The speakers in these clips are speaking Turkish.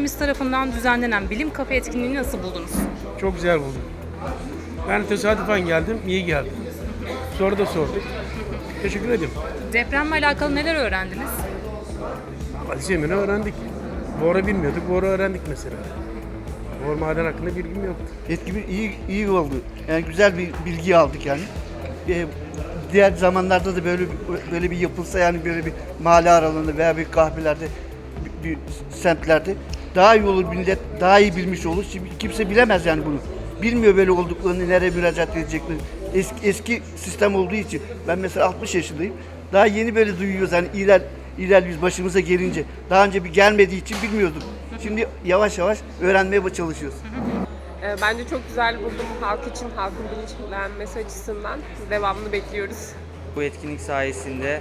tarafından düzenlenen Bilim Kafe etkinliğini nasıl buldunuz? Çok güzel buldum. Ben tesadüfen geldim, iyi geldim. Sonra da sorduk. Teşekkür ederim. Depremle alakalı neler öğrendiniz? Ali Zemin'i öğrendik. Bora bilmiyorduk, Bora öğrendik mesela. Bora maden hakkında bilgim yoktu. Etkili iyi iyi oldu. Yani güzel bir bilgi aldık yani. Ee, diğer zamanlarda da böyle bir- böyle bir yapılsa yani böyle bir mahalle aralarında veya bir kahvelerde bir, bir semtlerde daha iyi olur millet daha iyi bilmiş olur. Şimdi kimse bilemez yani bunu. Bilmiyor böyle olduklarını, nereye müracaat edeceklerini. Eski, eski sistem olduğu için. Ben mesela 60 yaşındayım. Daha yeni böyle duyuyoruz hani iler iler biz başımıza gelince. Daha önce bir gelmediği için bilmiyorduk. Şimdi yavaş yavaş öğrenmeye çalışıyoruz. Ee, Bence çok güzel buldum halk için, halkın bilinçlenmesi açısından. Devamını bekliyoruz. Bu etkinlik sayesinde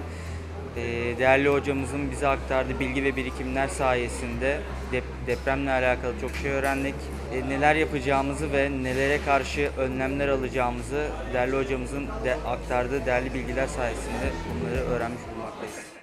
değerli hocamızın bize aktardığı bilgi ve birikimler sayesinde dep- depremle alakalı çok şey öğrendik. E, Neler yapacağımızı ve nelere karşı önlemler alacağımızı değerli hocamızın aktardığı değerli bilgiler sayesinde bunları öğrenmiş bulunmaktayız.